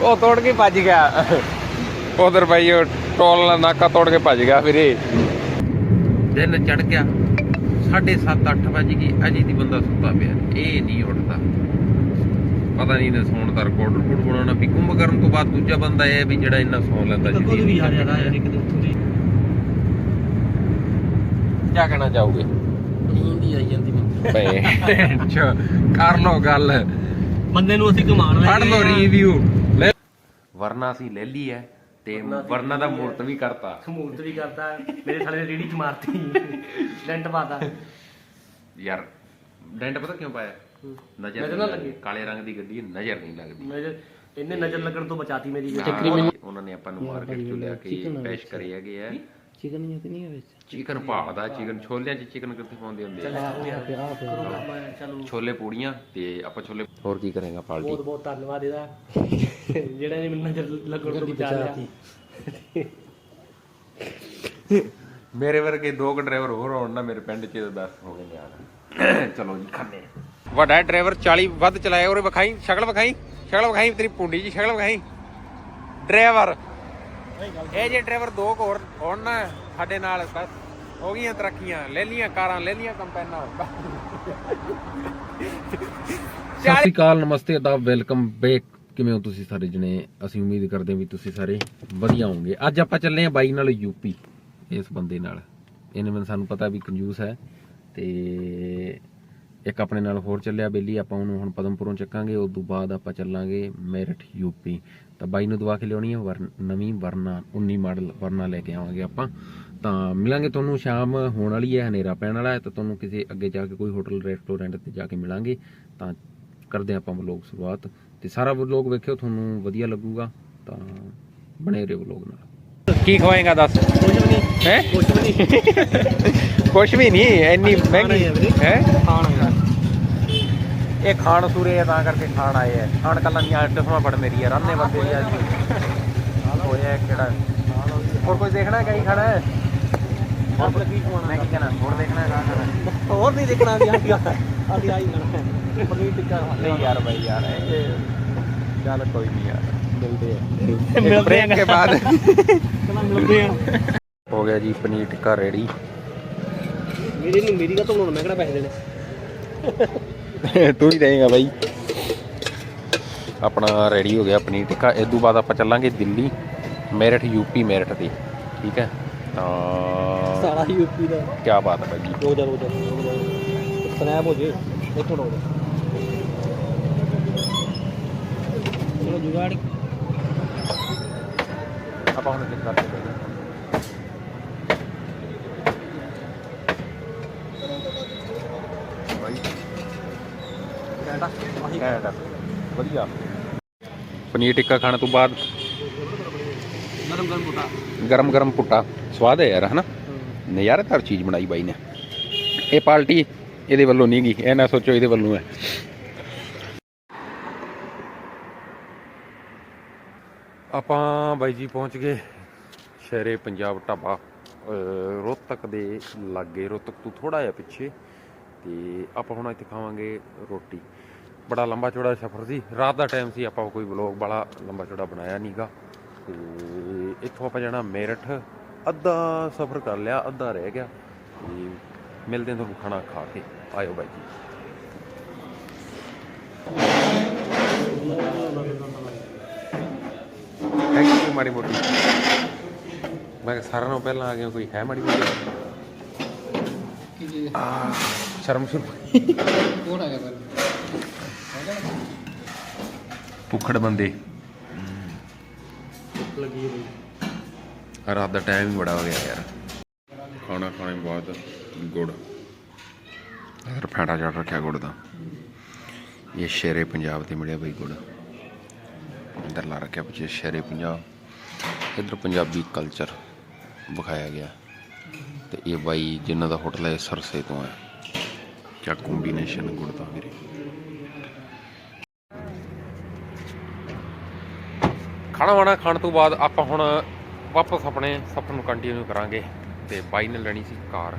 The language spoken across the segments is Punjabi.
ਉਹ ਤੋੜ ਕੇ ਭੱਜ ਗਿਆ। ਉਧਰ ਬਾਈ ਉਹ ਟੋਲ ਨਾਲ ਨਾਕਾ ਤੋੜ ਕੇ ਭੱਜ ਗਿਆ ਫਿਰ ਇਹ ਦਿਨ ਚੜ ਗਿਆ 7:30 8 ਵਜ ਗਏ ਅਜੇ ਦੀ ਬੰਦਾ ਸੁੱਤਾ ਪਿਆ ਇਹ ਨਹੀਂ ਉੱਠਦਾ। ਪਤਾ ਨਹੀਂ ਨੇ ਸੌਣ ਦਾ ਰਿਕਾਰਡ ਰਿਕਾਰਡ ਬਣਾਉਣਾ ਵੀ ਕੁੰਭ ਕਰਨ ਤੋਂ ਬਾਅਦ ਦੂਜਾ ਬੰਦਾ ਇਹ ਵੀ ਜਿਹੜਾ ਇੰਨਾ ਸੌਣ ਲੈਂਦਾ ਕੋਈ ਵੀ ਆ ਜਾਂਦਾ। ਯਾਰ ਇੱਕ ਦਿਨ ਉੱਥੋਂ ਦੀ। ਕੀ ਕਹਿਣਾ ਚਾਹੋਗੇ? ਨੀਂਦ ਹੀ ਆਈ ਜਾਂਦੀ ਮੈਨੂੰ। ਭੈਣ ਕਰ ਲੋ ਗੱਲ। ਬੰਦੇ ਨੂੰ ਅਸੀਂ ਕਮਾਣ ਫੜ ਲੋ। ਰਿਵਿਊ ਵਰਨਾ ਅਸੀਂ ਲੈ ਲਈ ਹੈ ਤੇ ਵਰਨਾ ਦਾ ਮੂਰਤ ਵੀ ਕਰਤਾ। ਮੂਰਤ ਵੀ ਕਰਦਾ ਮੇਰੇ ਸਾਲੇ ਨੇ ਰੇੜੀ ਚ ਮਾਰਤੀ। ਡੈਂਟ ਪਾਤਾ। ਯਾਰ ਡੈਂਟ ਪਤਾ ਕਿਉਂ ਪਾਇਆ? ਨਜ਼ਰ ਨਾ। ਲੱਗੇ। ਕਾਲੇ ਰੰਗ ਦੀ ਗੱਡੀ ਹੈ, ਨਜ਼ਰ ਨਹੀਂ ਲੱਗਦੀ। ਮੇਰੇ ਇਹਨੇ ਨਜ਼ਰ ਲੱਗਣ ਤੋਂ ਬਚਾਤੀ ਮੇਰੀ ਹਾਂ, ਉਹਨਾਂ ਨੇ ਆਪਾਂ ਨੂੰ ਮਾਰਕੀਟ ਚੋਂ ਲਿਆ ਕੇ ਪੇਸ਼ ਕਰੇ ਹੈਗੇ ਆ। ਚਿਕਨ ਨਹੀਂ ਨਹੀਂ ਵਿੱਚ। ਚਿਕਨ ਭਾਲਦਾ ਚਿਕਨ ਛੋਲਿਆਂ 'ਚ ਚਿਕਨ ਕਿੱਥੇ ਪਾਉਂਦੇ ਹੁੰਦੇ ਆ? ਚਲੋ ਛੋਲੇ ਪੂੜੀਆਂ ਤੇ ਆਪਾਂ ਛੋਲੇ ਹੋਰ ਕੀ ਕਰੇਗਾ ਪਾਲਟੀ? ਬਹੁਤ ਬਹੁਤ ਧੰਨਵਾਦ ਇਹਦਾ। ਜਿਹੜਾ ਨੇ ਮੈਨੂੰ ਨਜ਼ਰ ਲੱਗਣ ਤੋਂ ਬਚਾ ਲਿਆ। ਮੇਰੇ ਵਰਗੇ ਦੋ ਕੁ ਡਰਾਈਵਰ ਹੋਰ ਹੋਣ ਨਾ ਮੇਰੇ ਪਿੰਡ 'ਚ ਬਸ ਹੋ ਗਏ ਨਿਆਣ। ਚਲੋ ਜੀ ਖਾਣੇ ਵੱਡਾ ਡਰਾਈਵਰ 40 ਵੱਧ ਚਲਾਇਆ ਉਹਰੇ ਵਿਖਾਈ ਸ਼ਕਲ ਵਿਖਾਈ ਸ਼ਕਲ ਵਿਖਾਈ ਤੇਰੀ ਪੁੰਡੀ ਜੀ ਸ਼ਕਲ ਵਿਖਾਈ। ਡਰਾਈਵਰ ਇਹ ਜੇ ਡਰਾਈਵਰ ਦੋ ਹੋਰ ਹੋਣ ਸਾਡੇ ਨਾਲ ਬਸ ਹੋ ਗਈਆਂ ਤਰੱਕੀਆਂ, ਲੈ ਲੀਆਂ ਕਾਰਾਂ, ਲੈ ਲੀਆਂ ਕੰਪੈਨਾਂ। ਸਤਿ ਸ਼੍ਰੀ ਅਕਾਲ, ਨਮਸਤੇ ਆਦਾਬ ਵੈਲਕਮ ਬੈਕ। ਕਿਵੇਂ ਹੋ ਤੁਸੀਂ ਸਾਰੇ ਜਣੇ? ਅਸੀਂ ਉਮੀਦ ਕਰਦੇ ਹਾਂ ਵੀ ਤੁਸੀਂ ਸਾਰੇ ਵਧੀਆ ਹੋਵੋਗੇ। ਅੱਜ ਆਪਾਂ ਚੱਲੇ ਹਾਂ ਬਾਈ ਨਾਲ ਯੂਪੀ ਇਸ ਬੰਦੇ ਨਾਲ। ਇਹਨੇ ਮੈਨੂੰ ਸਾਨੂੰ ਪਤਾ ਵੀ ਕੰਜੂਸ ਹੈ ਤੇ ਇੱਕ ਆਪਣੇ ਨਾਲ ਹੋਰ ਚੱਲਿਆ ਬੇਲੀ ਆਪਾਂ ਉਹਨੂੰ ਹੁਣ ਪਦਮਪੁਰੋਂ ਚੱਕਾਂਗੇ ਉਸ ਤੋਂ ਬਾਅਦ ਆਪਾਂ ਚੱਲਾਂਗੇ ਮੇਰਠ ਯੂਪੀ ਤਾਂ ਬਾਈ ਨੂੰ ਦਵਾ ਕੇ ਲਿਆਉਣੀ ਹੈ ਨਵੀਂ ਵਰਨਾ 19 ਮਾਡਲ ਵਰਨਾ ਲੈ ਕੇ ਆਵਾਂਗੇ ਆਪਾਂ। ਤਾਂ ਮਿਲਾਂਗੇ ਤੁਹਾਨੂੰ ਸ਼ਾਮ ਹੋਣ ਵਾਲੀ ਹੈ ਹਨੇਰਾ ਪੈਣ ਵਾਲਾ ਹੈ ਤਾਂ ਤੁਹਾਨੂੰ ਕਿਸੇ ਅੱਗੇ ਜਾ ਕੇ ਕੋਈ ਹੋਟਲ ਰੈਸਟੋਰੈਂਟ ਤੇ ਜਾ ਕੇ ਮਿਲਾਂਗੇ। ਤਾਂ ਕਰਦੇ ਹਾਂ ਆਪਾਂ ਵਲੋਗ ਸ਼ੁਰੂਆਤ। ਤੇ ਸਾਰਾ ਵਲੋਗ ਵੇਖਿਓ ਤੁਹਾਨੂੰ ਵਧੀਆ ਲੱਗੂਗਾ ਤਾਂ ਬਣੇ ਰਹੋ ਵਲੋਗ ਨਾਲ। ਕੀ ਖਵਾਏਗਾ ਦੱਸ? ਕੁਝ ਵੀ ਨਹੀਂ। ਹੈ? ਕੁਝ ਵੀ ਨਹੀਂ। ਕੁਛ ਵੀ ਨਹੀਂ ਇੰਨੀ ਖਾਣਾ ਹੀ ਹੈ ਵੀਰੇ। ਹੈ? ਖਾਣਾ ਇਹ ਖਾਣ ਸੂਰੇ ਆ ਤਾਂ ਕਰਕੇ ਖਾਣ ਆਏ ਆ। ਖਾਣ ਕੱਲਾ ਨਹੀਂ ਆਟ ਸੁਣਾ ਫੜ ਮੇਰੀ ਯਾਰ ਅੰਨੇ ਬੰਦੇ ਦੀ ਅੱਜ। ਹੋਇਆ ਕਿਹੜਾ? ਹੋਰ ਕੋਈ ਦੇਖਣਾ ਕਈ ਖਾਣਾ ਹੈ? ਹੋਰ ਕੀ ਖਵਾਉਣਾ? ਮੈਂ ਕੀ ਕਹਿਣਾ ਹੋਰ ਦੇਖਣਾ ਕਾ ਖਾਣਾ ਹੋਰ ਨਹੀਂ ਦੇਖਣਾ ਵੀ ਆਹ ਆਹ ਆਈ ਖਾਣਾ ਪਨੀਰ ਟਿੱਕਾ ਨਹੀਂ ਯਾਰ ਭਾਈ ਯਾਰ ਇਹ ਚੱਲ ਕੋਈ ਨਹੀਂ ਯਾਰ ਮਿਲਦੇ ਆ। ਮਿਲਦੇ ਬ੍ਰੇਕ ਕੇ ਬਾਅਦ। ਕਹਿੰਦਾ ਮਿਲਦੇ ਆ। ਹੋ ਗਿਆ ਜੀ ਪਨੀਰ ਟਿੱਕਾ ਰੈਡੀ ਮੇਰੀ ਨਹੀਂ ਮੇਰੀ ਕਾ ਤੋਂ ਹੁਣ ਮੈਂ ਕਿਹੜਾ ਪੈਸੇ ਦੇਣੇ? ਤੂੰ ਹੀ ਦੇਗਾ ਬਾਈ। ਆਪਣਾ ਰੈਡੀ ਹੋ ਗਿਆ ਪਨੀਰ ਟਿੱਕਾ। ਇਸ ਤੋਂ ਬਾਅਦ ਆਪਾਂ ਚੱਲਾਂਗੇ ਦਿੱਲੀ ਮੇਰਠ ਯੂਪੀ ਮੇਰਠ ਤੇ। ਠੀਕ ਹੈ? ਤਾਂ ਸਾਰਾ ਯੂਪੀ ਦਾ। ਕੀ ਬਾਤ ਹੈ ਬਾਈ ਜੀ। ਰੋਜ਼ਾ ਰੋਜ਼ਾ ਸਨੈਪ ਹੋ ਜੇ ਮਿੰਟ ਹੋ ਜਾ ਚਲੋ ਜੁਗਾੜ। ਆਪਾਂ ਹੁਣ ਕਿੱਥੇ ਕਰਦੇ ਹਾਂ ਬਾਈ ਕਹਿੰਦਾ ਆਹੀ ਘੈਂਟ ਆ। ਵਧੀਆ। ਪਨੀਰ ਟਿੱਕਾ ਖਾਣ ਤੋਂ ਬਾਅਦ? ਨਰਮ ਗਰਮ ਬੁਟਾ ਗਰਮ ਗਰਮ ਪੁੱਟਾ ਸਵਾਦ ਹੈ ਯਾਰ ਹਨਾ? ਨਜ਼ਾਰੇਦਾਰ ਚੀਜ਼ ਬਣਾਈ ਬਾਈ ਨੇ। ਇਹ ਪਾਰਟੀ ਇਹਦੇ ਵੱਲੋਂ ਨਹੀਂ ਗਈ ਇਹ ਨਾ ਸੋਚੋ ਇਹਦੇ ਵੱਲੋਂ ਹੈ। ਆਪਾਂ ਬਾਈ ਜੀ ਪਹੁੰਚ ਗਏ ਸ਼ਹਿਰੇ ਪੰਜਾਬ ਢਾਬਾ ਅਹ ਰੋਹਤਕ ਦੇ ਲਾਗੇ। ਰੋਹਤਕ ਤੋਂ ਥੋੜਾ ਜਿਹਾ ਪਿੱਛੇ ਤੇ ਆਪਾਂ ਹੁਣ ਇੱਥੇ ਖਾਵਾਂਗੇ ਰੋਟੀ। ਬੜਾ ਲੰਬਾ ਚੌੜਾ ਸਫ਼ਰ ਸੀ। ਰਾਤ ਦਾ ਟਾਈਮ ਸੀ ਆਪਾਂ ਕੋਈ ਵਲੋਗ ਬੜਾ ਲੰਬਾ ਚੌੜਾ ਬਣਾਇਆ ਨਹੀਂਗਾ ਤੇ ਇੱਥੋਂ ਆਪਾਂ ਜਾਣਾ ਮੇਰਠ। ਅੱਧਾ ਸਫ਼ਰ ਕਰ ਲਿਆ ਅੱਧਾ ਰਹਿ ਗਿਆ। ਤੇ ਮਿਲਦੇ ਹਾਂ ਤੁਹਾਨੂੰ ਖਾਣਾ ਖਾ ਕੇ। ਆਇਓ ਬਾਈ ਜੀ। ਹੈ ਕਿ ਮਾੜੀ ਮੋਟੀ? ਮੈਂ ਕਿਹਾ ਸਾਰਿਆਂ ਨੂੰ ਪਹਿਲਾਂ ਆ ਗਿਆ ਕੋਈ ਹੈ ਮਾੜੀ ਮੋਟੀ? ਆ ਸ਼ਰਮ ਸ਼ੁਰੂ ਕੋਣ ਆ ਗਿਆ ਪਰ ਭੁੱਖੜ ਬੰਦੇ। ਲੱਗੀ ਹੋਈ। ਰਾਤ ਦਾ ਟਾਈਮ ਹੀ ਬੜਾ ਹੋ ਗਿਆ ਯਾਰ। ਖਾਣਾ ਖਾਣੇ ਬਾਅਦ ਗੁੜ। ਯਾਰ ਫੈਂਟਾ ਚੜ ਰੱਖਿਆ ਗੁੜ ਦਾ। ਇਹ ਸ਼ੇਰੇ ਪੰਜਾਬ ਤੇ ਮਿਲਿਆ ਬਈ ਗੁੜ। ਅੰਦਰ ਲਾ ਰੱਖਿਆ ਪਿੱਛੇ ਸ਼ੇਰੇ ਪੰਜਾਬ। ਇਧਰ ਪੰਜਾਬੀ ਕਲਚਰ ਵਿਖਾਇਆ ਗਿਆ। ਤੇ ਇਹ ਬਾਈ ਜਿਨ੍ਹਾਂ ਦਾ ਹੋਟਲ ਹੈ ਸਰਸੇ ਤੋਂ ਹੈ। ਕਿਆ ਕੰਬੀਨੇਸ਼ਨ ਗੁੜ ਦਾ ਵੀਰੇ। ਖਾਣਾ ਵਾਣਾ ਖਾਣ ਤੋਂ ਬਾਅਦ ਆਪਾਂ ਹੁਣ ਵਾਪਸ ਆਪਣੇ ਸਫ਼ਰ ਨੂੰ ਕੰਟੀਨਿਊ ਕਰਾਂਗੇ ਤੇ ਬਾਈ ਨੇ ਲੈਣੀ ਸੀ ਕਾਰ।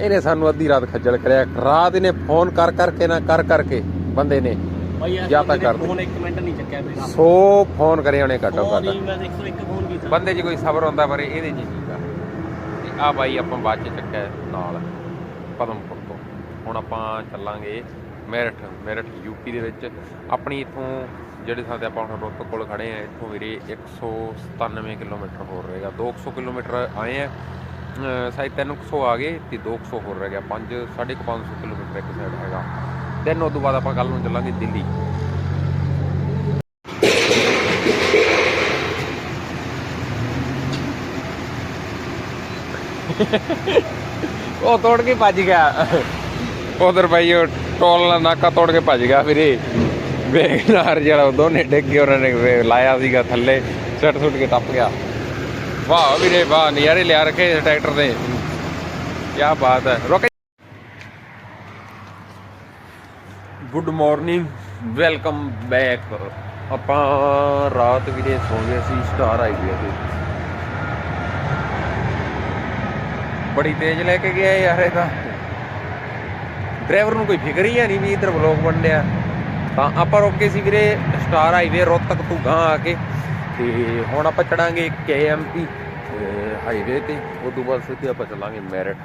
ਇਹਨੇ ਸਾਨੂੰ ਅੱਧੀ ਰਾਤ ਖੱਜਲ ਕਰਿਆ ਰਾਤ ਇਹਨੇ ਫੋਨ ਕਰ ਕਰਕੇ ਨਾ ਕਰ ਕਰਕੇ ਬੰਦੇ ਨੇ ਜਾਂ ਤਾਂ ਕਰ। ਫੋਨ ਇੱਕ ਮਿੰਟ ਨਹੀਂ ਚੱਕਿਆ ਮੇਰਾ। ਸੌ ਫੋਨ ਕਰੇ ਉਹਨੇ ਘੱਟੋ ਘੱਟ। ਹੀ ਮੈਂ 101 ਫੋਨ ਕੀਤਾ। ਬੰਦੇ 'ਚ ਕੋਈ ਸਬਰ ਹੁੰਦਾ ਪਰ ਇਹਦੇ 'ਚ ਨਹੀਂ ਗਾ ਤੇ ਆ ਬਾਈ ਆਪਾਂ ਬਾਅਦ 'ਚ ਚੱਕਿਆ ਨਾਲ ਪਦਮਪੁਰ ਤੋਂ। ਹੁਣ ਆਪਾਂ ਚੱਲਾਂਗੇ ਮੇਰਠ ਮੇਰਠ ਯੂਪੀ ਦੇ ਵਿੱਚ ਆਪਣੀ ਇੱਥੋਂ ਜਿਹੜੇ ਥਾਂ ਤੇ ਆਪਾਂ ਹੁਣ ਰੁੱਤ ਕੋਲ ਖੜੇ ਆ, ਇੱਥੋਂ ਵੀਰੇ 197 ਕਿਲੋਮੀਟਰ ਹੋਰ ਰਹੇਗਾ 200 ਕਿਲੋਮੀਟਰ ਆਏ ਆ, ਅਹ ਸ਼ਾਇਦ 300 ਆ ਗਏ ਤੇ 200 ਹੋਰ ਰਹਿ ਗਿਆ 5 550 ਕਿਲੋਮੀਟਰ ਇੱਕ ਸਾਈਡ ਹੈਗਾ। ਦੈਨ ਉਸ ਤੋਂ ਬਾਅਦ ਆਪਾਂ ਕੱਲ ਨੂੰ ਚੱਲਾਂਗੇ ਦਿੱਲੀ। ਉਹ ਤੋੜ ਕੇ ਭੱਜ ਗਿਆ। ਉਧਰ ਭਾਈ ਉਹ ਟੋਲ ਨਾਲ ਨਾਕਾ ਤੋੜ ਕੇ ਭੱਜ ਗਿਆ ਵੀਰੇ। ਵੇਗਨਾਰ ਜਿਹੜਾ ਦੋਨੇ ਡਿੱਗ ਗਏ ਉਹਨਾਂ ਨੇ ਲਾਇਆ ਸੀਗਾ ਥੱਲੇ, ਸੱਟ ਸੁੱਟ ਕੇ ਟੱਪ ਗਿਆ। ਵਾਹ ਵੀਰੇ, ਵਾਹ, ਨਜ਼ਾਰੇ ਲਿਆ ਰੱਖੇ ਟਰੈਕਟਰ ਦੇ ਕੀ ਬਾਤ ਹੈ। ਰੁਕ ਗੁੱਡ ਮਾਰਨਿੰਗ ਵੈਲਕਮ ਬੈਕ ਆਪਾਂ ਰਾਤ ਵੀਰੇ ਸੌ ਗਏ ਸੀ, ਸਟਾਰ ਆਈ ਗਿਆ ਤੇ ਬੜੀ ਤੇਜ਼ ਲੈ ਕੇ ਗਿਆ ਯਾਰ ਇਹਦਾ। ਡਰਾਈਵਰ ਨੂੰ ਕੋਈ ਫਿਕਰ ਹੀ ਹੈ ਨਹੀਂ ਵੀ ਇਧਰ ਬਲੌਕ ਬਣਿਆ ਤਾਂ ਆਪਾਂ ਰੋਕੇ ਸੀ ਵੀਰੇ, ਸਟਾਰ ਹਾਈਵੇ ਰੋਤਕ ਤੋਂ ਗਾਂ ਆ ਕੇ। ਤੇ ਹੁਣ ਆਪਾਂ ਚੜਾਂਗੇ ਕੇਐਮਪੀ ਹਾਈਵੇ ਤੇ। ਉਸ ਤੋਂ ਬਾਅਦ ਸਿੱਧੇ ਆਪਾਂ ਚੱਲਾਂਗੇ ਮੈਰਿਟ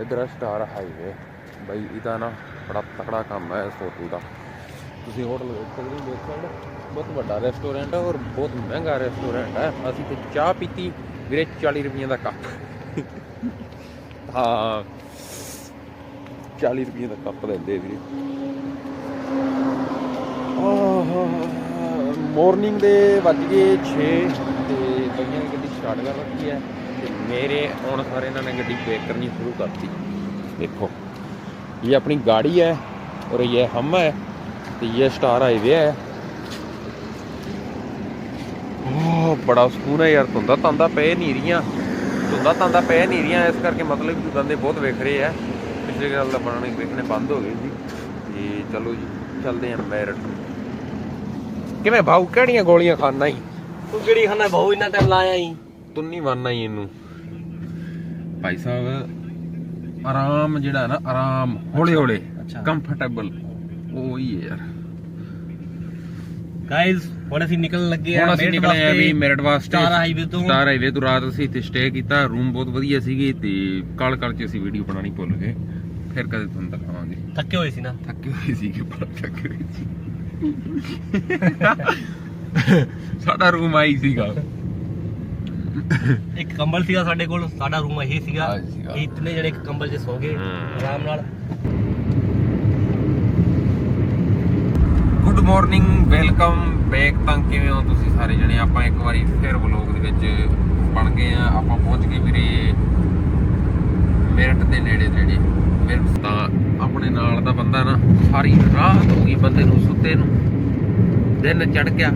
ਇਧਰ ਸਟਾਰ ਹਾਈਵੇ। ਬਾਈ, ਇਹਦਾ ਨਾ ਬੜਾ ਤਕੜਾ ਕੰਮ ਹੈ ਇਸ ਹੋਟਲ ਦਾ। ਤੁਸੀਂ ਹੋਟਲ ਵੇਖ ਸਕਦੇ ਹੋ ਦੇਖ ਸਕਦੇ। ਬਹੁਤ ਵੱਡਾ ਰੈਸਟੋਰੈਂਟ ਹੈ ਔਰ ਬਹੁਤ ਮਹਿੰਗਾ ਰੈਸਟੋਰੈਂਟ ਹੈ। ਅਸੀਂ ਤੇ ਚਾਹ ਪੀਤੀ। ਵੀਰੇ 40 ਰੁਪਈਆ ਦਾ ਕੱਪ। ਹਾਂ। 40 ਰੁਪਏ ਦਾ ਕੱਪ ਦਿੰਦੇ ਵੀਰੇ ਮਾਰਨਿੰਗ ਦੇ ਵੱਜ ਗਏ 6 ਤੇ ਬਈਆਂ ਨੇ ਗੱਡੀ ਸਟਾਰਟ ਕਰ ਰੱਖੀ ਹੈ ਤੇ ਮੇਰੇ ਆਉਣ ਸਾਰੇ ਇਹਨਾਂ ਨੇ ਗੱਡੀ ਬ੍ਰੇਕ ਕਰਨੀ ਸ਼ੁਰੂ ਕਰਤੀ ਦੇਖੋ ਇਹ ਆਪਣੀ गाड़ी है और ये हम है तो ये स्टार हाईवे है ਓਹ ਬੜਾ ਸਕੂਨ ਹੈ ਯਾਰ ਧੁੰਦਾ ਤੰਦਾ ਪਏ ਨਹੀਂ ਰਹੀਆਂ ਧੁੰਦਾ ਤੰਦਾ ਪਏ ਨਹੀਂ ਰਹੀਆਂ ਇਸ ਕਰਕੇ ਮਤਲਬ ਕਿ ਬੰਦੇ ਬਹੁਤ ਵੇਖ ਰਹੇ ਆ ਪਿਛਲੇ ਗੱਲ ਦਾ ਬਣਾਉਣੇ ਵੇਖਣੇ ਬੰਦ ਹੋ ਗਏ ਸੀ ਤੇ ਚਲੋ ਜੀ ਚੱਲਦੇ ਆਂ ਮੈਰਟ ਕਿਵੇਂ ਭਾਉ ਕਿਹੜੀਆਂ ਗੋਲੀਆਂ ਖਾਣਾ ਹੀ ਤੂੰ ਕਿਹੜੀ ਖਾਨਾ ਬਹੁ ਇੰਨਾ ਟਾਈਮ ਲਾਇਆ ਹੀ ਤੂੰ ਨਹੀਂ ਮੰਨਣਾ ਹੀ ਇਹਨੂੰ। ਭਾਈ ਸਾਹਿਬ ਆਰਾਮ ਜਿਹੜਾ ਨਾ ਆਰਾਮ ਹੌਲੇ ਹੌਲੇ। ਕੰਫਰਟੇਬਲ ਉਹ ਹੀ ਹੈ ਯਾਰ। ਗਾਇਜ਼ ਹੁਣ ਅਸੀਂ ਨਿਕਲਣ ਲੱਗੇ ਆ ਹੁਣ ਅਸੀਂ ਨਿਕਲੇ ਆ ਵੀ ਮੇਰਠ ਵਾਸਤੇ। ਸਟਾਰ ਹਾਈਵੇ ਤੋਂ। ਸਟਾਰ ਹਾਈਵੇ ਤੋਂ ਰਾਤ ਅਸੀਂ ਇੱਥੇ ਸਟੇ ਕੀਤਾ। ਰੂਮ ਬਹੁਤ ਵਧੀਆ ਸੀਗੇ ਤੇ ਕਾਲ ਕਾਲ ਚ ਅਸੀਂ ਵੀਡੀਓ ਬਣਾਣੀ ਭੁੱਲ ਗਏ। ਫਿਰ ਕਦੇ ਤੁਹਾਨੂੰ ਦਿਖਾਵਾਂਗੇ। ਥੱਕੇ ਹੋਏ ਸੀ ਨਾ। ਥੱਕੇ ਹੋਏ ਸੀਗੇ ਬੜਾ ਥੱਕੇ ਹੋਏ ਸੀ। ਸਾਡਾ ਰੂਮ ਆਈ ਸੀਗਾ। ਇੱਕ ਕੰਬਲ ਸੀਗਾ ਸਾਡੇ ਕੋਲ ਸਾਡਾ ਰੂਮ ਇਹ ਸੀਗਾ। ਇਹ ਤਿੰਨੇ ਜਣੇ ਇੱਕ ਕੰਬਲ 'ਚ ਸੌ ਗਏ। ਆਰਾਮ ਨਾਲ। ਗੁੱਡ ਮਾਰਨਿੰਗ ਵੈਲਕਮ ਬੈਕ ਤਾਂ ਕਿਵੇਂ ਹੋ ਤੁਸੀਂ ਸਾਰੇ ਜਣੇ? ਆਪਾਂ ਇੱਕ ਵਾਰੀ ਫਿਰ ਵਲੋਗ ਦੇ ਵਿੱਚ ਬਣ ਗਏ ਆ ਆਪਾਂ ਪਹੁੰਚ ਗਏ ਵੀਰੇ। ਮੇਰਠ ਦੇ ਨੇੜੇ ਨੇੜੇ ਮੇਰਠ ਤਾਂ ਆਪਣੇ ਨਾਲ ਦਾ ਬੰਦਾ ਨਾ ਸਾਰੀ ਰਾਤ ਹੋ ਗਈ ਬੰਦੇ ਨੂੰ ਸੁੱਤੇ ਨੂੰ। ਦਿਨ ਚੜ ਗਿਆ।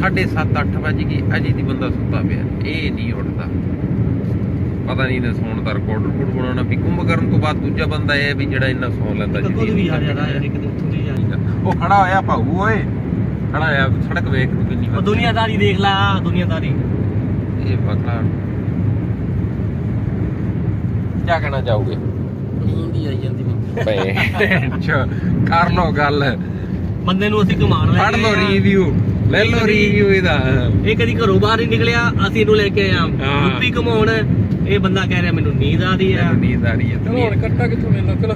7:30 8 ਵਜੇ ਗਈ ਅਜੇ ਦੀ ਬੰਦਾ ਸੁੱਤਾ ਪਿਆ। ਇਹ ਨਹੀਂ ਉੱਠਦਾ। ਪਤਾ ਨਹੀਂ ਨੇ ਸੌਣ ਦਾ ਰਿਕਾਰਡ ਰਿਕਾਰਡ ਬਣਾਉਣਾ ਵੀ ਕੁੰਭ ਕਰਨ ਤੋਂ ਬਾਅਦ ਦੂਜਾ ਬੰਦਾ ਇਹ ਵੀ ਜਿਹੜਾ ਇੰਨਾ ਸੌਣ ਲੈਂਦਾ ਕਦੋਂ ਦੀ ਵੀ ਆ ਜਾਂਦਾ ਯਾਰ ਇੱਕ ਦਿਨ ਉੱਥੋਂ ਦੀ ਜਾ ਉਹ ਖੜਾ ਹੋਇਆ ਭਾਊ ਓਏ। ਖੜਾ ਹੋਇਆ ਸੜਕ ਵੇਖ ਤੂੰ ਕਿੰਨੀ ਉਹ। ਦੁਨੀਆਦਾਰੀ ਦੇਖ ਲਾ ਦੁਨੀਆਦਾਰੀ। ਇਹ ਪਤਾ। ਕੀ ਕਹਿਣਾ ਚਾਹੋਗੇ? ਨੀਂਦ ਹੀ ਆਈ ਜਾਂਦੀ ਮੈਨੂੰ। ਭੈਣ ਕਰ ਲੋ ਗੱਲ। ਬੰਦੇ ਨੂੰ ਅਸੀਂ ਘੁਮਾਣ ਲੈ ਫੜ ਲੋ ਗਏ ਆ। ਰਿਵਿਊ ਲੈ ਲੋ ਰਿਵਿਊ ਇਹਦਾ। ਇਹ ਕਦੀ ਘਰੋਂ ਬਾਹਰ ਨਹੀਂ ਨਿਕਲਿਆ ਅਸੀਂ ਇਹਨੂੰ ਲੈ ਕੇ ਆਏ ਆ। ਹਾਂ। ਯੂਪੀ ਘੁਮਾਉਣ ਇਹ ਬੰਦਾ ਕਹਿ ਰਿਹਾ ਮੈਨੂੰ ਨੀਂਦ ਆ ਰਹੀ ਹੈ। ਨੀਂਦ ਆ ਰਹੀ ਹੈ ਚਲੋ ਹੁਣ ਕੱਟਾ ਕਿੱਥੋਂ ਮਿਲਦਾ ਚਲੋ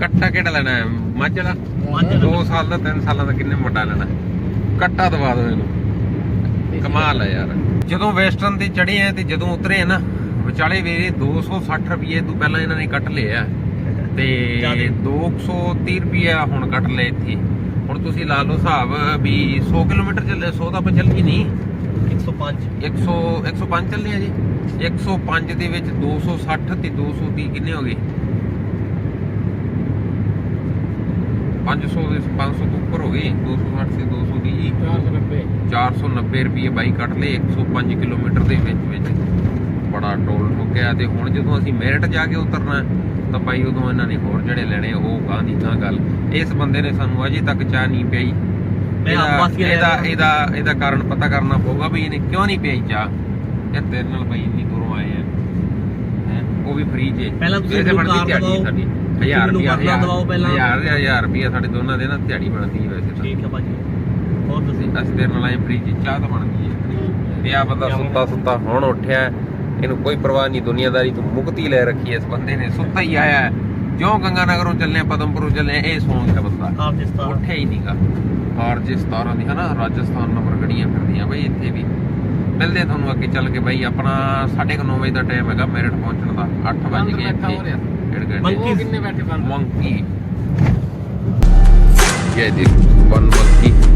ਕੱਟਾ ਕਿਹੜਾ ਲੈਣਾ ਹੈ? ਮੱਝ ਵਾਲਾ ਮੱਝ ਵਾਲਾ। 2 ਸਾਲ ਦਾ 3 ਸਾਲਾਂ ਦਾ ਕਿੰਨੇ ਵੱਡਾ ਲੈਣਾ? ਕੱਟਾ ਦਵਾ ਦਿਓ ਇਹਨੂੰ। ਕਮਾਲ ਹੈ ਯਾਰ। ਜਦੋਂ ਵੈਸਟਰਨ ਤੇ ਚੜੇ ਆ ਤੇ ਜਦੋਂ ਉਤਰੇ ਆ ਨਾ ਵਿਚਾਲੇ ਵੇਰੇ 260 ਰੁਪਏ ਤੋਂ ਪਹਿਲਾਂ ਇਹਨਾਂ ਨੇ ਕੱਟ ਲਿਆ ਤੇ ਜ਼ਿਆਦੇ। 230 ਰੁਪਏ ਹੁਣ ਕੱਟ ਲਏ ਇੱਥੇ। ਹੁਣ ਤੁਸੀਂ ਲਾ ਲਓ ਹਿਸਾਬ ਵੀ 100 ਕਿਲੋਮੀਟਰ ਚੱਲੇ 100 ਤਾਂ ਆਪਾਂ ਚੱਲ ਨਹੀਂ। 105 100 105 ਚੱਲੇ ਆ ਜੀ। 105 ਦੇ ਵਿੱਚ 260 ਤੇ 230 ਕਿੰਨੇ ਹੋ ਗਏ? 500 ਦੇ 500 ਤੋਂ ਉੱਪਰ ਹੋ ਗਏ। 260 ਤੇ 230 490 490 ਰੁਪਏ ਬਾਈ ਕੱਟ ਲਏ 105 ਕਿਲੋਮੀਟਰ ਦੇ ਵਿੱਚ ਵਿੱਚ। ਬੜਾ ਟੋਲ ਠੋਕਿਆ ਤੇ ਹੁਣ ਜਦੋਂ ਅਸੀਂ ਮੇਰਠ ਜਾ ਕੇ ਉਤਰਨਾ ਤਾਂ ਬਾਈ ਉਦੋਂ ਇਹਨਾਂ ਨੇ ਹੋਰ ਜਿਹੜੇ ਲੈਣੇ ਉਹ ਗਾਂ ਦੀ ਗੱਲ। ਇਸ ਬੰਦੇ ਨੇ ਸਾਨੂੰ ਅਜੇ ਤੱਕ ਚਾਹ ਨਹੀਂ ਪਿਆਈ ਮੈਂ ਇਹਦਾ ਇਹਦਾ ਇਹਦਾ ਕਾਰਨ ਪਤਾ ਕਰਨਾ ਪਊਗਾ ਵੀ ਇਹਨੇ ਕਿਉਂ ਨਹੀਂ ਪਿਆਈ ਚਾਹ। ਯਾਰ ਤੇਰੇ ਨਾਲ ਬਾਈ ਇੰਨੀ ਦੂਰੋਂ ਆਏ ਆ। ਉਹ ਵੀ ਫ੍ਰੀ ਜੇ। ਪਹਿਲਾਂ ਤੁਸੀਂ ਕਾਰ ਦਵਾਓ। ਸਾਡੀ। 1000 ਮੈਨੂੰ ਰੁਪਿਆ ਕਰਨਾ ਦਵਾਓ ਪਹਿਲਾਂ। 1000 ਦੇ 1000 ਰੁਪਿਆ ਸਾਡੇ ਦੋਨਾਂ ਦੇ ਨਾ ਦਿਹਾੜੀ ਬਣਦੀ ਹੈ ਵੈਸੇ ਤਾਂ। ਠੀਕ ਹੈ ਭਾਜੀ। ਹੋਰ ਤੁਸੀਂ? ਅਸੀਂ ਤੇਰੇ ਨਾਲ ਆਏ ਫ੍ਰੀ ਜੀ ਚਾਹ ਤਾਂ ਬਣਦੀ ਹੈ। ਤੇ ਆ ਬੰਦਾ ਸੁੱਤਾ ਸੁੱਤਾ ਹੁਣ ਉੱਠਿਆ। ਇਹਨੂੰ ਕੋਈ ਪਰਵਾਹ ਨਹੀਂ ਦੁਨੀਆਦਾਰੀ ਤੋਂ ਮੁਕਤੀ ਲੈ ਰੱਖੀ ਹੈ ਇਸ ਬੰਦੇ ਨੇ ਸੁੱਤਾ ਹੀ ਆਇਆ ਹੈ। ਜਿਉਂ ਗੰਗਾ ਨਗਰੋਂ ਚੱਲੇ ਪਦਮਪੁਰੋਂ ਚੱਲੇ ਇਹ ਸੌਂ ਗਿਆ ਬੰਦਾ ਉੱਠਿਆ ਹੀ ਨਹੀਂਗਾ ਆਰਜੇ 17 ਦੀ ਹਨਾ ਰਾਜਸਥਾਨ ਨੰਬਰ ਗੱਡੀਆਂ ਫਿਰਦੀਆਂ ਬਈ ਇੱਥੇ ਵੀ ਮਿਲਦੇ ਤੁਹਾਨੂੰ ਅੱਗੇ ਚੱਲ ਕੇ ਬਈ ਆਪਣਾ 9:30 ਵਜੇ ਦਾ ਟਾਈਮ ਹੈਗਾ ਮੇਰਠ ਪਹੁੰਚਣ ਦਾ 8 ਵਜ ਗਏ ਇੱਥੇ ਮੰਕੀ ਕਿੰਨੇ ਬੈਠੇ ਬੰਦ monkey. Yeah, dude. One monkey.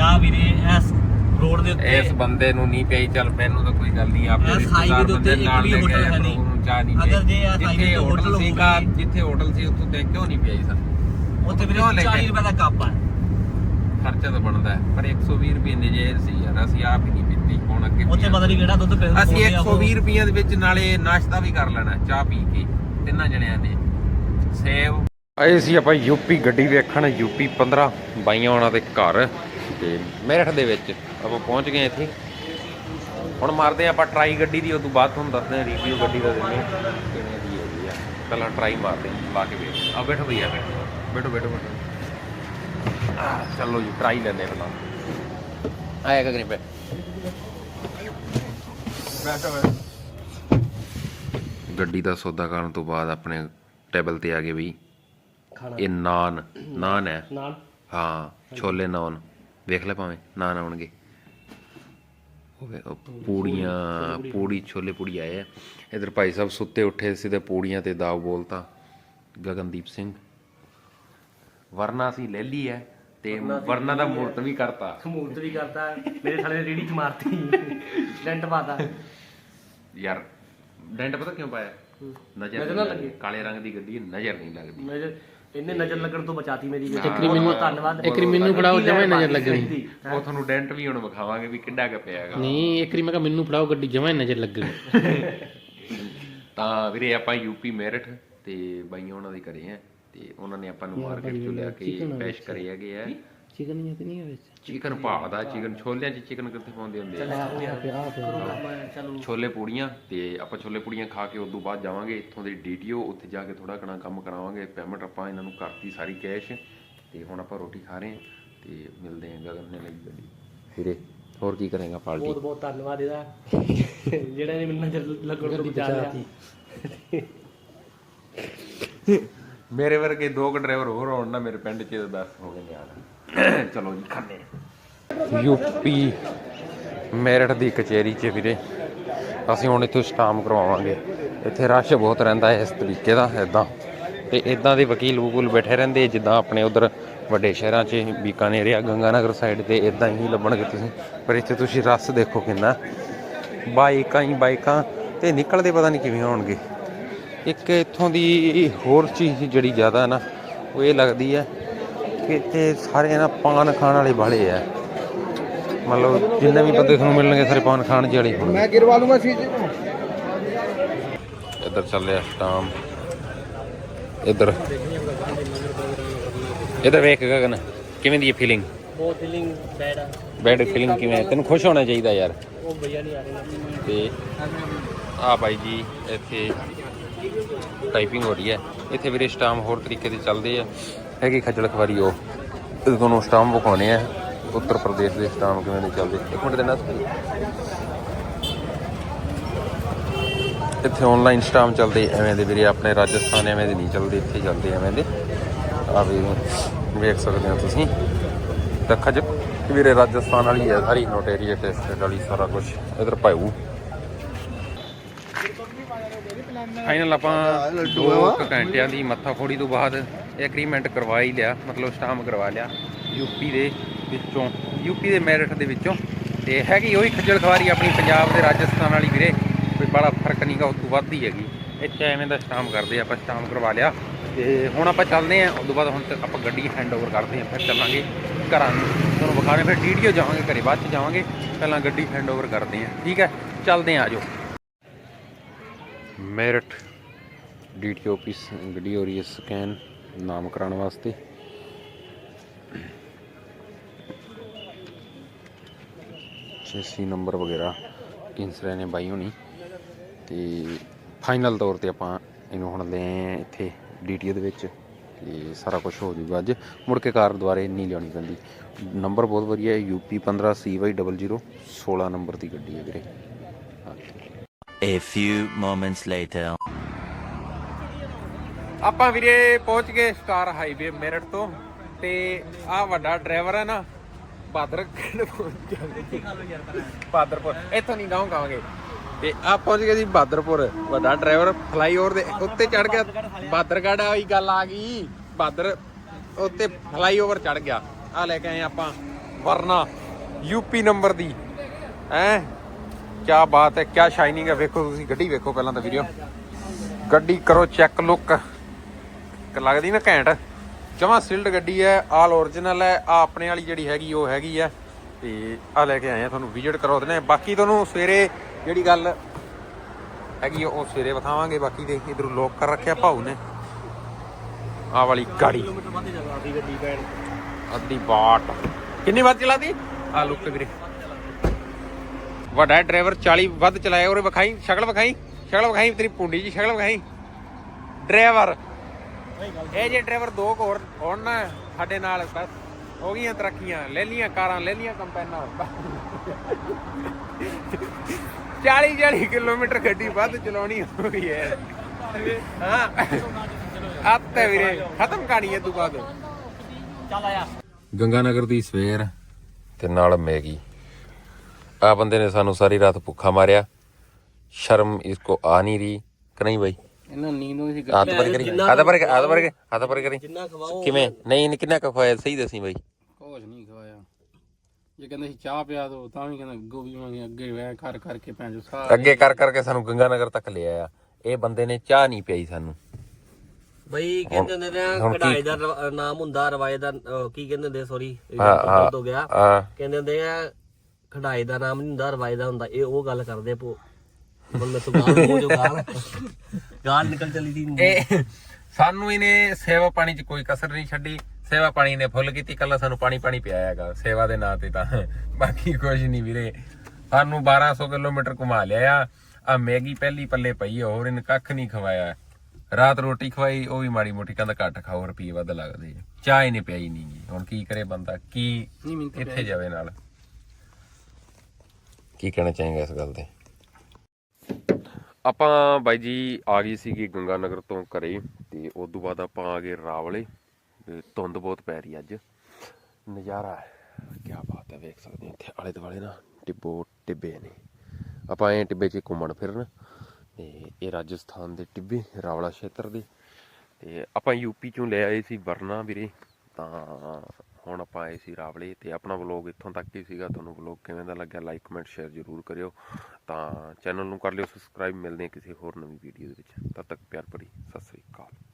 ਚਾਹ ਵੀਰੇ ਇਸ ਰੋਡ ਦੇ ਉੱਤੇ। ਇਸ ਬੰਦੇ ਨੂੰ ਨਹੀਂ ਪਈ ਚੱਲ ਮੈਨੂੰ ਤਾਂ ਕੋਈ ਗੱਲ ਨਹੀਂ ਆਪੇ ਇਸ highway ਦੇ ਉੱਤੇ ਇੱਕ ਵੀ ਹੋਟਲ ਹੈ ਨਹੀਂ। ਉਹਨੂੰ ਚਾਹ ਨਹੀਂ ਅਗਰ ਜੇ ਇਸ ਜਿੱਥੇ ਤੇ ਹੋਟਲ ਸੀਗਾ ਜਿੱਥੇ ਹੋਟਲ ਸੀ ਉੱਥੋਂ ਤੇ ਕਿਉਂ ਨਹੀਂ ਪਈ ਸਾਨੂੰ? ਉੱਥੇ ਵੀਰੇ ਕਿਉਂ ਲੈ ਕੇ 40 ਰੁਪਏ ਦਾ ਕੱਪ ਆ। ਖਰਚਾ ਤਾਂ ਬਣਦਾ ਹੈ ਪਰ 120 ਰੁਪਏ ਨਜਾਇਜ਼ ਸੀ ਯਾਰ ਅਸੀਂ ਆਪ ਹੀ ਨਹੀਂ ਪੀਤੀ ਹੁਣ ਅੱਗੇ ਉੱਥੇ। ਪਤਾ ਨਹੀਂ ਕਿਹੜਾ ਦੁੱਧ ਪਿਆ ਅਸੀਂ 120 ਰੁਪਈਆਂ ਦੇ ਵਿੱਚ ਨਾਲੇ ਨਾਸ਼ਤਾ ਵੀ ਕਰ ਲੈਣਾ ਚਾਹ ਪੀ ਕੇ ਤਿੰਨਾਂ ਜਣਿਆਂ ਨੇ। ਸੇਵ। ਆਏ ਸੀ ਆਪਾਂ ਯੂਪੀ ਗੱਡੀ ਵੇਖਣ ਯੂਪੀ 15 ਬਾਈਆਂ ਉਹਨਾਂ ਦੇ ਘਰ। ਤੇ ਮੇਰਠ ਦੇ ਵਿੱਚ ਆਪਾਂ ਪਹੁੰਚ ਗਏ ਇੱਥੇ। ਹੁਣ ਮਾਰਦੇ ਆਪਾਂ ਟਰਾਈ ਗੱਡੀ ਦੀ ਉਦੋਂ ਬਾਅਦ ਤੁਹਾਨੂੰ ਦੱਸਦੇ ਹਾਂ ਰਿਵਿਊ ਗੱਡੀ ਦਾ ਦਿੰਦੇ ਕਿਵੇਂ ਦੀ ਹੈਗੀ ਆ। ਪਹਿਲਾਂ ਟਰਾਈ ਮਾਰਦੇ ਲਾ ਕੇ ਵੇਖ। ਆ ਬੈਠੋ ਭਈਆ ਬੈਠੋ। ਬੈਠੋ ਬੈਠੋ ਚਲੋ ਜੀ ਟਰਾਈ ਲੈਂਦੇ ਪਹਿਲਾਂ। ਆਇਆ ਕਗਰੇ ਪੇ ਗੱਡੀ ਦਾ ਸੌਦਾ ਕਰਨ ਤੋਂ ਬਾਅਦ ਆਪਣੇ ਟੇਬਲ ਤੇ ਆ ਗਏ ਵੀ ਖਾਣਾ। ਇਹ ਨਾਨ। ਨਾਨ ਹੈ। ਨਾਲ ਹਾਂ ਛੋਲੇ ਨਾਨ। ਵੇਖ ਲੈ ਭਾਵੇਂ ਨਾਨ ਆਉਣਗੇ। ਹੋਵੇ ਉਹ ਪੂੜੀਆਂ ਪੂੜੀ ਛੋਲੇ ਪੂੜੀ ਆਏ ਆ। ਇਧਰ ਭਾਈ ਸਾਹਿਬ ਸੁੱਤੇ ਉੱਠੇ ਸੀ ਤੇ ਪੂੜੀਆਂ ਤੇ ਦਾਵ ਬੋਲਤਾ ਗਗਨਦੀਪ ਸਿੰਘ। ਵਰਨਾ ਸੀ ਲੈ ਲਈ ਹੈ ਤੇ ਵਰਨਾ ਦਾ ਮੂਰਤ ਵੀ ਕਰਤਾ। ਮੂਰਤ ਵੀ ਕਰਤਾ ਮੇਰੇ ਥਾਲੇ ਰੇੜੀ ਚ ਮਾਰਤੀ। ਡੈਂਟ ਪਾਤਾ। ਯਾਰ ਡੈਂਟ ਪਤਾ ਕਿਉਂ ਪਾਇਆ? ਨਜ਼ਰ ਨਾ ਲੱਗੇ। ਕਾਲੇ ਰੰਗ ਦੀ ਗੱਡੀ ਨਜ਼ਰ ਨਹੀਂ ਲੱਗਦੀ। ਨਜ਼ਰ ਇਹਨੇ ਨਜ਼ਰ ਲੱਗਣ ਤੋਂ ਬਚਾਤੀ ਮੇਰੀ ਇੱਕ ਬਹੁਤ ਮੈਨੂੰ- ਬਹੁਤ ਧੰਨਵਾਦ। ਇੱਕ ਮੈਨੂੰ ਫੜਾਓ, ਜਮਾਂ ਹੀ ਨਜ਼ਰ ਲੱਗਣੀ। ਉਹ ਤੁਹਾਨੂੰ ਡੈਂਟ ਵੀ ਹੁਣ ਵਿਖਾਵਾਂਗੇ ਵੀ ਕਿੱਡਾ ਕੁ ਪਿਆ ਹੈਗਾ। ਨਹੀਂ ਇੱਕ ਮੈਂ ਕਿਹਾ ਮੈਨੂੰ ਫੜਾਓ ਗੱਡੀ ਜਮਾਂ ਹੀ ਨਜ਼ਰ ਲੱਗਣੀ। ਤਾਂ ਵੀਰੇ ਆਪਾਂ ਯੂਪੀ ਮੇਰਠ ਤੇ ਬਾਈਆਂ ਉਹਨਾਂ ਦੇ ਘਰੇ ਆ ਤੇ ਉਹਨਾਂ ਨੇ ਆਪਾਂ ਨੂੰ ਮਾਰਕੀਟ ਚੋਂ ਲਿਆ ਕੇ ਪੇਸ਼ ਕਰੇ ਹੈਗੇ ਆ। ਚਿਕਨ ਜਾਂ ਤੇ ਨਹੀਂ ਹੈ ਵਿੱਚ। ਚਿਕਨ ਭਾਲਦਾ ਚਿਕਨ ਛੋਲਿਆਂ 'ਚ ਚਿਕਨ ਕਿੱਥੇ ਪਾਉਂਦੇ ਹੁੰਦੇ ਆ? ਛੋਲੇ ਪੂੜੀਆਂ ਤੇ ਆਪਾਂ ਛੋਲੇ ਪੂੜੀਆਂ ਖਾ ਕੇ ਉਦੋਂ ਬਾਅਦ ਜਾਵਾਂਗੇ ਇੱਥੋਂ ਦੀ ਡੀਟੀਓ ਉੱਥੇ ਜਾ ਕੇ ਥੋੜਾ ਘਣਾ ਕੰਮ ਕਰਾਵਾਂਗੇ ਪੇਮੈਂਟ ਆਪਾਂ ਇਹਨਾਂ ਨੂੰ ਕਰਤੀ ਸਾਰੀ ਕੈਸ਼ ਤੇ ਹੁਣ ਆਪਾਂ ਰੋਟੀ ਖਾ ਰਹੇ ਹਾਂ ਤੇ ਮਿਲਦੇ ਹਾਂ ਗਗਨ ਨੇ ਲਈ ਗੱਡੀ। ਵੀਰੇ ਹੋਰ ਕੀ ਕਰੇਗਾ ਪਾਰਟੀ? ਬਹੁਤ ਬਹੁਤ ਧੰਨਵਾਦ ਇਹਦਾ। ਜਿਹੜਾ ਨੇ ਮੈਨੂੰ ਨਜ਼ਰ ਲੱਗਣ ਤੋਂ ਬਚਾ ਲਿਆ ਮੇਰੇ ਵਰਗੇ ਦੋ ਕੁ ਡਰਾਈਵਰ ਹੋਰ ਹੋਣ ਨਾ ਮੇਰੇ ਪਿੰਡ 'ਚ ਬਸ ਹੋ ਗਏ ਯਾਰ ਚਲੋ ਜੀ ਖਾਣੇ ਯੂਪੀ ਮੇਰਠ ਦੀ ਕਚਹਿਰੀ 'ਚ ਵੀਰੇ, ਅਸੀਂ ਹੁਣ ਇੱਥੋਂ ਸਟਾਮ ਕਰਵਾਵਾਂਗੇ। ਇੱਥੇ ਰਸ਼ ਬਹੁਤ ਰਹਿੰਦਾ ਹੈ ਇਸ ਤਰੀਕੇ ਦਾ ਇਦਾਂ ਤੇ ਇਦਾਂ ਦੇ ਵਕੀਲ ਵਕੂਲ ਬੈਠੇ ਰਹਿੰਦੇ, ਜਿੱਦਾਂ ਆਪਣੇ ਉਧਰ ਵੱਡੇ ਸ਼ਹਿਰਾਂ 'ਚ, ਬੀਕਾਨੇਰ ਆ ਗੰਗਾਨਗਰ ਸਾਈਡ ਤੇ ਇਦਾਂ ਹੀ ਲੱਭਣਗੇ ਤੁਸੀਂ। ਪਰ ਇੱਥੇ ਤੁਸੀਂ ਰਸ ਦੇਖੋ ਕਿੰਨਾ। ਬਾਈਕਾਂ ਹੀ ਬਾਈਕਾਂ, ਤੇ ਨਿਕਲਦੇ ਪਤਾ ਨਹੀਂ ਕਿਵੇਂ ਹੋਣਗੇ। ਇੱਕ ਇੱਥੋਂ ਦੀ ਹੋਰ ਚੀਜ਼ ਜਿਹੜੀ ਜ਼ਿਆਦਾ ਨਾ, ਉਹ ਇਹ ਲੱਗਦੀ ਹੈ ਇੱਥੇ ਸਾਰੇ ਨਾ ਪਾਨ ਖਾਣ ਵਾਲੇ ਬਾਲੇ ਆ। ਮਤਲਬ ਜਿੰਨੇ ਵੀ ਬੰਦੇ ਤੁਹਾਨੂੰ ਮਿਲਣਗੇ ਸਾਰੇ ਪਾਨ ਖਾਣ ਜੀ ਵਾਲੇ ਮੈਂ ਗਿਰਵਾ ਲੂੰਗਾ ਸੀ ਜੀ। ਇੱਧਰ ਚੱਲਿਆ ਸ਼ਾਮ ਇੱਧਰ। ਇੱਧਰ ਵੇਖ ਗਗਨ ਕਿਵੇਂ ਦੀ ਫੀਲਿੰਗ ਬੈਡ ਫੀਲਿੰਗ ਕਿਵੇਂ ਤੈਨੂੰ ਖੁਸ਼ ਹੋਣਾ ਚਾਹੀਦਾ ਯਾਰ। ਤੇ ਆ ਭਾਈ ਜੀ ਇੱਥੇ ਟਾਈਪਿੰਗ ਹੋ ਰਹੀ ਹੈ। ਇੱਥੇ ਵੀਰੇ ਸਟਾਮ ਹੋਰ ਤਰੀਕੇ ਦੇ ਚੱਲਦੇ ਆ। ਹੈਗੀ ਖੱਜਲ ਖਵਾਰੀ ਉਹ। ਇਹ ਤੁਹਾਨੂੰ ਸਟਾਮ ਵਿਖਾਉਣੇ ਆ। ਉੱਤਰ ਪ੍ਰਦੇਸ਼ ਦੇ ਸਟਾਮ ਕਿਵੇਂ ਦੇ ਚੱਲਦੇ? ਇੱਕ ਮਿੰਟ ਦੇਣਾ ਇੱਥੇ ਆਨਲਾਈਨ ਸਟਾਮ ਚੱਲਦੇ, ਐਵੇਂ ਦੇ ਵੀਰੇ। ਆਪਣੇ ਰਾਜਸਥਾਨ ਐਵੇਂ ਦੇ ਨਹੀਂ ਚੱਲਦੇ, ਇੱਥੇ ਚੱਲਦੇ ਐਵੇਂ ਦੇ। ਆ ਵੀ ਵੇਖ ਸਕਦੇ ਹੋ ਤੁਸੀਂ। ਤਾਂ ਖੱਜ ਵੀਰੇ, ਰਾਜਸਥਾਨ ਵਾਲੀ ਹੈ ਸਾਰੀ ਨੋਟੇਰੀਆ ਟੈਸਟ ਵਾਲੀ, ਸਾਰਾ ਕੁਝ ਇਧਰ ਭਾਊ ਫਾਈਨਲ ਆਪਾਂ ਦੋ ਕੁ ਘੰਟਿਆਂ ਦੀ ਮੱਥਾ ਫੋੜੀ ਤੋਂ ਬਾਅਦ ਐਗਰੀਮੈਂਟ ਕਰਵਾ ਹੀ ਲਿਆ ਮਤਲਬ ਸਟਾਮ ਕਰਵਾ ਲਿਆ ਯੂਪੀ ਦੇ ਵਿੱਚੋਂ। ਯੂਪੀ ਦੇ ਮੈਰਿਟ ਦੇ ਵਿੱਚੋਂ। ਤੇ ਹੈਗੀ ਉਹੀ ਖੱਜਲ ਖਵਾਰੀ ਆਪਣੀ ਪੰਜਾਬ ਦੇ ਰਾਜਸਥਾਨ ਵਾਲੀ ਵੀਰੇ ਕੋਈ ਬੜਾ ਫ਼ਰਕ ਨਹੀਂਗਾ ਉਸ ਤੋਂ ਵੱਧ ਹੀ ਹੈਗੀ। ਇੱਥੇ ਐਵੇਂ ਦਾ ਸਟਾਮ ਕਰਦੇ ਆਪਾਂ ਸਟਾਮ ਕਰਵਾ ਲਿਆ। ਤੇ ਹੁਣ ਆਪਾਂ ਚੱਲਦੇ ਆਂ ਉਸ ਤੋਂ ਬਾਅਦ ਹੁਣ ਆਪਾਂ ਗੱਡੀ ਹੈਂਡਓਵਰ ਕਰਦੇ ਆਂ ਫਿਰ ਚੱਲਾਂਗੇ ਘਰਾਂ ਨੂੰ। ਤੁਹਾਨੂੰ ਵਿਖਾਣੇ ਫਿਰ ਡੀਡੀਓ ਜਾਵਾਂਗੇ ਘਰੇ ਬਾਅਦ ਚ ਜਾਵਾਂਗੇ ਪਹਿਲਾਂ ਗੱਡੀ ਹੈਂਡਓਵਰ ਕਰਦੇ ਆਂ। ਠੀਕ ਹੈ ਚੱਲਦੇ ਆਂ ਆਜੋ ਮੇਰਠ ਡੀਟੀਓ ਆਫਿਸ ਗੱਡੀ ਹੋ ਰਹੀ ਹੈ ਸਕੈਨ ਨਾਮ ਕਰਾਉਣ ਵਾਸਤੇ। ਚੇਸੀ ਨੰਬਰ ਵਗੈਰਾ ਕਿੰਸਰੇ ਨੇ ਬਾਈ ਹੋਣੀ। ਤੇ ਫਾਈਨਲ ਤੌਰ ਤੇ ਆਪਾਂ ਇਹਨੂੰ ਹੁਣ ਲੈ ਆਏ ਹਾਂ ਇੱਥੇ ਡੀਟੀਓ ਦੇ ਵਿੱਚ। ਤੇ ਸਾਰਾ ਕੁਝ ਹੋ ਜੂਗਾ ਅੱਜ। ਮੁੜ ਕੇ ਕਾਰ ਦੁਆਰੇ ਨਹੀਂ ਲਿਆਉਣੀ ਪੈਂਦੀ। ਨੰਬਰ ਬਹੁਤ ਵਧੀਆ ਹੈ ਯੂਪੀ 15 CY00 16 ਨੰਬਰ ਦੀ ਗੱਡੀ ਹੈ ਵੀਰੇ। A few moments later. ਆਪਾਂ ਵੀਰੇ ਪਹੁੰਚ ਗਏ ਸਟਾਰ ਹਾਈਵੇ ਮੇਰਠ ਤੋਂ ਤੇ ਆ ਵੱਡਾ ਡਰਾਈਵਰ ਹੈ ਨਾ ਬਾਦਰ ਬਾਦਰਪੁਰ, ਇੱਥੋਂ ਨਹੀਂ ਗਾਉਂ ਗਾਵਾਂਗੇ। ਤੇ ਆ ਪਹੁੰਚ ਗਏ ਜੀ ਬਾਦਰਪੁਰ, ਵੱਡਾ ਡਰਾਈਵਰ ਫਲਾਈਓਵਰ ਦੇ ਉੱਤੇ ਚੜ ਗਿਆ। ਬਾਦਰਗੜ ਵਾਲੀ ਗੱਲ ਆ ਗਈ। ਬਾਦਰ ਉੱਤੇ ਫਲਾਈਓਵਰ ਚੜ ਗਿਆ। ਆ ਲੈ ਕੇ ਆਏ ਆਪਾਂ ਵਰਨਾ, ਯੂਪੀ ਨੰਬਰ ਦੀ। ਹੈ? ਕੀ ਬਾਤ ਹੈ ਕੀ ਸ਼ਾਈਨਿੰਗ ਹੈ। ਵੇਖੋ ਤੁਸੀਂ ਗੱਡੀ ਵੇਖੋ ਪਹਿਲਾਂ ਤਾਂ ਵੀਡੀਓ ਗੱਡੀ ਕਰੋ ਚੈੱਕ ਲੁੱਕ ਲੱਗਦੀ ਨਾ ਘੈਂਟ। ਜਮਾ ਸਿਲਡ ਗੱਡੀ ਹੈ ਆਲ origignal ਹੈ। ਆ ਆਪਣੇ ਵਾਲੀ ਜਿਹੜੀ ਹੈਗੀ ਉਹ ਹੈਗੀ ਹੈ। ਤੇ ਆ ਲੈ ਕੇ ਆਏ ਆ ਤੁਹਾਨੂੰ ਵਿਜ਼ਿਟ ਕਰਵਾ ਦਿੰਦੇ ਬਾਕੀ ਤੁਹਾਨੂੰ ਸਵੇਰੇ ਜਿਹੜੀ ਗੱਲ ਹੈਗੀ ਆ, ਉਹ ਸਵੇਰੇ ਵਿਖਾਵਾਂਗੇ। ਬਾਕੀ ਦੇ ਇਧਰ ਲੋਕ ਕਰ ਰੱਖਿਆ ਭਾਊ ਨੇ। ਆ ਵਾਲੀ ਗਾੜੀ। ਅੱਧੀ ਬਾਟ। ਕਿੰਨੀ ਵਾਰ ਚਲਾਦੀ ਆ ਲੁੱਕ ਵੀਰੇ। ਵੱਡਾ ਡਰਾਈਵਰ 40 ਵੱਧ ਚਲਾਇਆ ਉਹਰੇ ਵਿਖਾਈ ਸ਼ਕਲ ਵਿਖਾਈ ਸ਼ਕਲ ਵਿਖਾਈ ਤੇਰੀ ਪੁੰਡੀ ਜੀ ਸ਼ਕਲ ਵਿਖਾਈ। ਡਰਾਈਵਰ ਇਹ ਜੇ ਡਰਾਈਵਰ ਦੋ ਹੋਰ ਹੋਣ ਨਾ ਸਾਡੇ ਨਾਲ ਬਸ ਹੋ ਗਈਆਂ ਤਰੱਕੀਆਂ ਲੈ ਲੀਆਂ ਕਾਰਾਂ ਲੈ ਲੀਆਂ ਕੰਪੈਨਾਂ। 40 40 ਕਿਲੋਮੀਟਰ ਗੱਡੀ ਵੱਧ ਚਲਾਉਣੀ ਹੋ ਗਈ ਹੈ। ਹਾਂ। ਆਤੇ ਵੀਰੇ ਖਤਮ ਕਹਾਣੀ ਹੈ ਤੂੰ ਬਾਅਦ। ਚੱਲ ਆਇਆ। ਗੰਗਾ ਨਗਰ ਦੀ ਸਵੇਰ ਤੇ ਨਾਲ ਮੈਗੀ। ਆ ਬੰਦੇ ਨੇ ਸਾਨੂੰ ਸਾਰੀ ਰਾਤ ਭੁੱਖਾ ਮਾਰਿਆ। ਸ਼ਰਮ ਇਸਕੋ ਆ ਨਹੀਂ ਰਹੀ। ਕਿ ਨਹੀਂ ਬਾਈ? ਇਹਨਾਂ ਨੀਂਦ ਨੂੰ ਸੀ ਹੱਥ ਪਰ ਕਰੀ। ਹੱਥ ਪਰ ਹੱਥ ਪਰ ਹੱਥ ਪਰ ਕਰੀ। ਜਿੰਨਾ ਖਵਾਓ ਕਿਵੇਂ? ਨਹੀਂ ਨਹੀਂ ਕਿੰਨਾ ਖਵਾਇਆ? ਸਹੀ ਦੱਸੀ ਬਾਈ। ਕੁਝ ਨਹੀਂ ਖਵਾਇਆ। ਜੇ ਕਹਿੰਦੇ ਸੀ ਚਾਹ ਪਿਆ ਦੋ ਤਾਂ ਵੀ ਕਹਿੰਦਾ ਗੋਭੀ ਮੰਗੇ ਅੱਗੇ ਵੈ ਕਰ ਕਰਕੇ ਭੈਣ ਜੋ ਸਾਰਾ ਅੱਗੇ ਕਰ ਕਰਕੇ ਸਾਨੂੰ ਗੰਗਾ ਨਗਰ ਤੱਕ ਲੈ ਆਇਆ। ਇਹ ਬੰਦੇ ਨੇ ਚਾਹ ਨਹੀਂ ਪਿਆਈ ਸਾਨੂੰ। ਬਈ ਕਹਿੰਦੇ ਹੁੰਦੇ ਨੇ ਕਢਾਈ ਦਾ ਨਾਮ ਹੁੰਦਾ ਰਵਾਇ ਦਾ ਅਹ, ਕੀ ਕਹਿੰਦੇ ਹੁੰਦੇ ਸੌਰੀ ਹਾਂ, ਹਾਂ। ਹੋ ਗਿਆ। ਆ ਕਹਿੰਦੇ ਹੁੰਦੇ ਆ ਕਢਾਈ ਦਾ ਨਾਮ ਨਹੀਂ ਹੁੰਦਾ ਰਵਾਇ ਦਾ ਹੁੰਦਾ ਇਹ ਉਹ ਗੱਲ ਕਰਦੇ ਪੋ ਹੁਣ ਮੈਂ ਤੋਂ ਗਾਲ ਹੋ ਜੋ ਗਾਲ। ਗਾਲ ਨਿਕਲ ਚਲੀ ਸੀ। ਇਹ ਸਾਨੂੰ ਇਹਨੇ ਸੇਵਾ ਪਾਣੀ 'ਚ ਕੋਈ ਕਸਰ ਨਹੀਂ ਛੱਡੀ। ਸੇਵਾ ਪਾਣੀ ਨੇ ਫੁੱਲ ਕੀਤੀ ਕੱਲਾ ਸਾਨੂੰ ਪਾਣੀ ਪਾਣੀ ਪਿਆਇਆਗਾ ਸੇਵਾ ਦੇ ਨਾਂ ਤੇ ਤਾਂ ਬਾਕੀ ਕੁਝ ਨਹੀਂ ਵੀਰੇ। ਸਾਨੂੰ 1200 ਕਿਲੋਮੀਟਰ ਘੁਮਾ ਲਿਆ। ਆ ਆ ਮੈਗੀ ਪਹਿਲੀ ਪੱਲੇ ਪਈ ਆ, ਹੋਰ ਇਹਨੇ ਕੱਖ ਨਹੀਂ ਖਵਾਇਆ। ਰਾਤ ਰੋਟੀ ਖਵਾਈ ਉਹ ਵੀ ਮਾੜੀ ਮੋਟੀ ਕਹਿੰਦਾ ਘੱਟ ਖਾਓ ਰੁਪਈਏ ਵੱਧ ਲੱਗਦੇ। ਚਾਹ ਹੀ ਨਹੀਂ ਪਿਆਈ ਨਹੀਂ ਜੀ ਹੁਣ ਕੀ ਕਰੇ ਬੰਦਾ? ਕੀ ਕਿੱਥੇ ਜਾਵੇ ਨਾਲ? ਕੀ ਕਹਿਣਾ ਚਾਹੇਗਾ ਇਸ ਗੱਲ ਤੇ? ਆਪਾਂ ਬਾਈ ਜੀ ਆ ਗਏ ਸੀਗੇ ਗੰਗਾ ਨਗਰ ਤੋਂ ਘਰੇ ਤੇ ਉਸ ਤੋਂ ਬਾਅਦ ਆਪਾਂ ਆ ਗਏ ਰਾਵਲੇ ਤੇ ਧੁੰਦ ਬਹੁਤ ਪੈ ਰਹੀ ਅੱਜ। ਨਜ਼ਾਰਾ ਹੈ ਕੀ ਬਾਤ ਹੈ, ਵੇਖ ਸਕਦੇ ਹੋ ਇੱਥੇ ਆਲੇ ਦੁਆਲੇ ਨਾ ਟਿੱਬੋ ਟਿੱਬੇ ਨੇ। ਆਪਾਂ ਆਏ ਟਿੱਬੇ 'ਚ ਘੁੰਮਣ ਫਿਰਨ ਤੇ ਇਹ ਰਾਜਸਥਾਨ ਦੇ ਟਿੱਬੇ, ਰਾਵਲਾ ਖੇਤਰ ਦੇ। ਤੇ ਆਪਾਂ ਯੂਪੀ ਚੋਂ ਲੈ ਆਏ ਸੀ ਵਰਨਾ ਵੀਰੇ, ਤਾਂ ਹੁਣ ਆਪਾਂ ਆਏ ਸੀ ਰਾਵਲੇ ਤੇ ਆਪਣਾ ਵਲੌਗ ਇੱਥੋਂ ਤੱਕ ਹੀ ਸੀਗਾ। ਤੁਹਾਨੂੰ ਵਲੌਗ ਕਿਵੇਂ ਦਾ ਲੱਗਿਆ ਲਾਈਕ ਕਮੈਂਟ ਸ਼ੇਅਰ ਜ਼ਰੂਰ ਕਰਿਓ। ਤਾਂ ਚੈਨਲ ਨੂੰ ਕਰ ਲਿਓ ਸਬਸਕ੍ਰਾਈਬ ਮਿਲਦੇ ਹਾਂ ਕਿਸੇ ਹੋਰ ਨਵੀਂ ਵੀਡੀਓ ਦੇ ਵਿੱਚ। ਤਦ ਤੱਕ ਪਿਆਰ ਭਰੀ, ਸਤਿ ਸ੍ਰੀ ਅਕਾਲ।